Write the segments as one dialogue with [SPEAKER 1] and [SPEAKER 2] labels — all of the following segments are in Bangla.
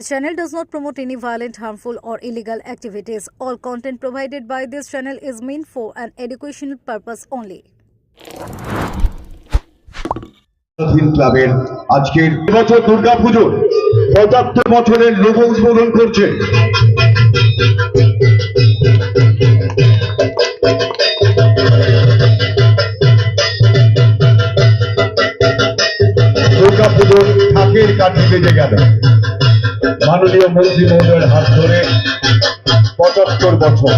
[SPEAKER 1] The channel does not promote any violent, harmful, or illegal activities. All content provided by this channel is meant for an educational purpose only.
[SPEAKER 2] ক্লাবের আজকের দুর্গা পুজোর পঁচাত্তর বছরের উদ্বোধন করছে ঢাকের কাঠি বেজে গেল মাননীয় মন্ত্রী মহোদয়ের হাত ধরে পঁচাত্তর বছর।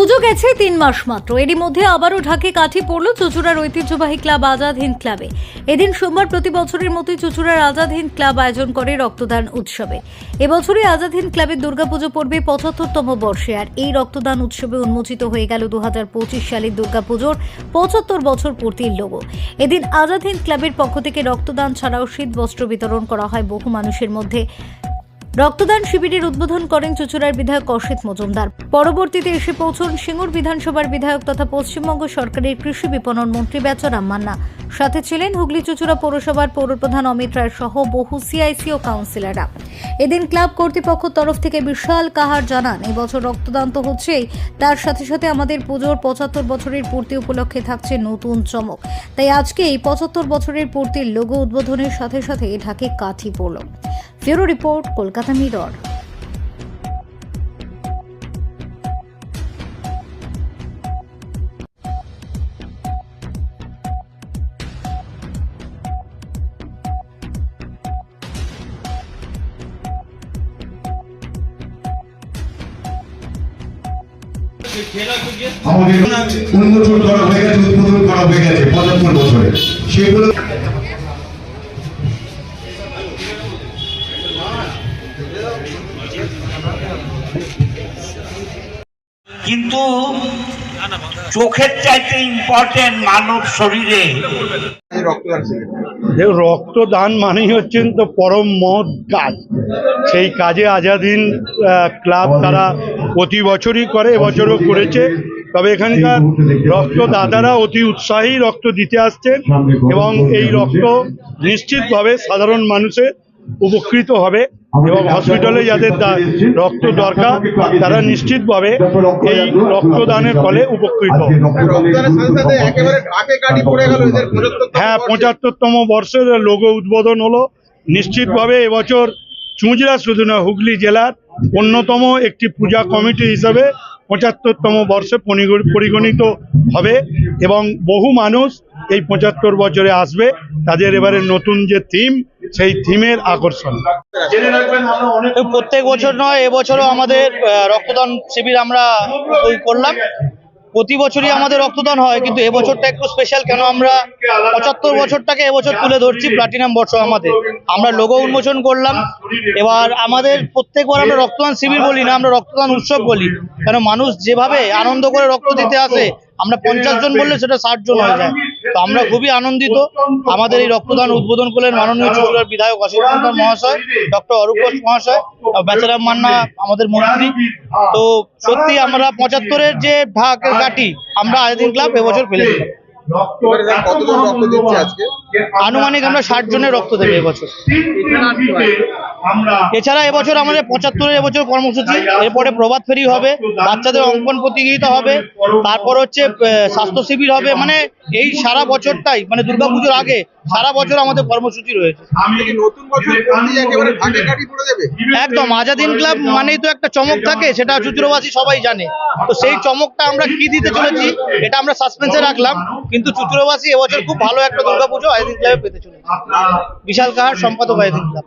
[SPEAKER 1] পুজো গেছে তিন মাস মাত্র। এরই মধ্যে আবারও ঢাকে কাঠি পড়ল চুচুড়ার ঐতিহ্যবাহী ক্লাব আজাদ হিন্দ ক্লাবে। এদিন সোমবার প্রতি বছরের মতোই চুচুড়ার আজাদ হিন্দ ক্লাব আয়োজন করে রক্তদান উৎসবে। এবছরই আজাদ হিন্দ ক্লাবের দুর্গাপুজো পড়বে পঁচাত্তরতম বর্ষে আর এই রক্তদান উৎসবে উন্মোচিত হয়ে গেল দু হাজার পঁচিশ সালের দুর্গাপুজোর পঁচাত্তর বছর পূর্তির লোগো। এদিন আজাদ হিন্দ ক্লাবের পক্ষ থেকে রক্তদান ছাড়াও শীত বস্ত্র বিতরণ করা হয় বহু মানুষের মধ্যে। রক্তদান শিবিরের উদ্বোধন করেন চুচুড়ার বিধায়ক অসিত মজুমদার। পরবর্তীতে এসে পৌঁছন সিঙ্গুর বিধানসভার বিধায়ক তথা পশ্চিমবঙ্গ সরকারের কৃষি বিপণন মন্ত্রী বেচারাম মান্না। সাথে ছিলেন হুগলি চুচুড়া পৌরসভার পৌরপ্রধান অমিত রায় সহ বহু সিআইসি ও কাউন্সিলররা। এদিন ক্লাব কর্তৃপক্ষের তরফ থেকে বিশাল কাহার জানান এবছর রক্তদান তো হচ্ছেই, তার সাথে সাথে আমাদের পুজোর পঁচাত্তর বছরের পূর্তি উপলক্ষে থাকছে নতুন চমক। তাই আজকে এই পঁচাত্তর বছরের পূর্তির লোগো উদ্বোধনের সাথে সাথে ঢাকে কাঠি পড়ল। ফেরো রিপোর্ট, কলকাতা মিরর
[SPEAKER 2] আমাদের উন্মোচন করা হয়ে গেছে, উদ্বোধন করা হয়ে গেছে পঁচাত্তর বছরে। সেগুলো
[SPEAKER 3] কিন্তু চোখের চাইতে ইম্পর্টেন্ট মানব শরীরে
[SPEAKER 4] রক্তদান মানেই হচ্ছেন তো পরম মহৎ কাজ। সেই কাজে আজাদিন আহ, ক্লাব তারা প্রতি বছরই করে এবছরও করেছে। তবে এখানকার রক্তদাতারা অতি উৎসাহী রক্ত দিতে আসছেন এবং এই রক্ত নিশ্চিতভাবে সাধারণ মানুষের উপকৃত হবে। এবং হসপিটালে যাদের দা- রক্ত দরকার তারা নিশ্চিতভাবে এই রক্তদানের ফলে উপকৃত হ্যাঁ পঁচাত্তরতম বর্ষের লোগো উদ্বোধন হলো। নিশ্চিতভাবে এবছর চুঁচড়া শুধু না হুগলি জেলার অন্যতম একটি পূজা কমিটি হিসাবে পঁচাত্তরতম বর্ষে পরিগণিত হবে এবং বহু মানুষ এই পঁচাত্তর বছরে আসবে। তাদের এবারে নতুন যে থিম সেই থিমের আকর্ষণ।
[SPEAKER 5] প্রত্যেক বছর নয় এবছরও আমাদের আহ, রক্তদান শিবির আমরা করলাম। প্রতি বছরই আমাদের রক্তদান হয় কিন্তু এবছরটা একটু স্পেশাল কেন আমরা পঁচাত্তর বছরটাকে এবছর তুলে ধরছি প্লাটিনাম বর্ষ আমাদের। আমরা লোগো উন্মোচন করলাম। এবার আমাদের প্রত্যেকবার আমরা রক্তদান শিবির বলি না আমরা রক্তদান উৎসব বলি। কেন মানুষ যেভাবে আনন্দ করে রক্ত দিতে আসে আমরা পঞ্চাশ জন বললে সেটা ষাট জন হয়ে যায়। তো আমরা খুবই আনন্দিত। আমাদের এই রক্তদান উদ্বোধন করলেন মাননীয় চুচুড়ার বিধায়ক অশোক কুমার মহাশয় ডক্টর অরূপ ঘোষ মহাশয় বেচারাম মান্না আমাদের মন্ত্রী। তো সত্যি আমরা পঁচাত্তরের যে ঢাক কাটি আমরা আয়োজন ক্লাব এবছর ফেলে দিলাম
[SPEAKER 6] কতজন রক্ত দিচ্ছে আজকে?
[SPEAKER 5] আনুমানিক আমরা ষাট জনের রক্ত দেবে এবছর। এছাড়া এবছর আমাদের পঁচাত্তরের এবছর কর্মসূচি। এরপরে প্রভাত ফেরি হবে বাচ্চাদের অঙ্কন প্রতিযোগিতা হবে তারপর হচ্ছে আহ, স্বাস্থ্য শিবির হবে। মানে এই সারা বছরটাই মানে দুর্গাপুজোর আগে সারা বছর আমাদের কর্মসূচি রয়েছে। একদম আজাদিন ক্লাব মানেই তো একটা চমক থাকে সেটা চুচুরোবাসী সবাই জানে। তো সেই চমকটা আমরা কি দিতে চলেছি এটা আমরা সাসপেন্সে রাখলাম কিন্তু চুচুরোবাসী এবছর খুব ভালো একটা দুর্গাপুজো আজাদিন ক্লাবে পেতে চলেছে। বিশাল কাহার সম্পাদক আজাদিন
[SPEAKER 7] club.